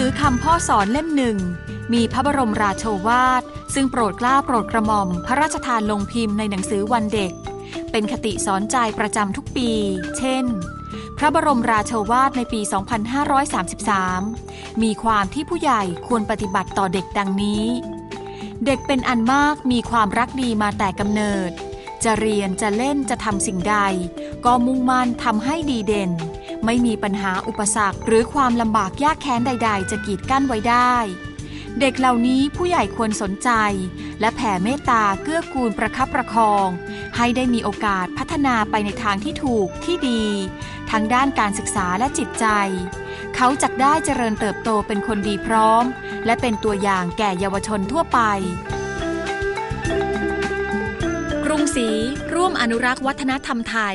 สือคำพ่อสอนเล่มหนึ่ง มีพระบรมราโชวาท ซึ่งโปรดกล้าโปรดกระหม่อม พระราชทานลงพิมพ์ในหนังสือวันเด็ก เป็นคติสอนใจประจำทุกปี เช่น พระบรมราโชวาทในปี 2533 มีความที่ผู้ใหญ่ควรปฏิบัติต่อเด็กดังนี้ เด็กเป็นอันมากมีความรักดีมาแต่กำเนิด จะเรียนจะเล่นจะทำสิ่งใด ก็มุ่งมั่นทำให้ดีเด่น ไม่มีปัญหาอุปสรรค หรือความลำบากยากแค้นใด ๆ จะกีดกั้นไว้ได้ เด็กเหล่านี้ผู้ใหญ่ควรสนใจ และแผ่เมตตาเกื้อกูลประคับประคอง ให้ได้มีโอกาสพัฒนาไปในทางที่ถูกที่ดี ทั้งด้านการศึกษาและจิตใจ เขาจักได้เจริญเติบโตเป็นคนดีพร้อม และเป็นตัวอย่างแก่เยาวชนทั่วไปกรุงศรีร่วมอนุรักษ์วัฒนธรรมไทย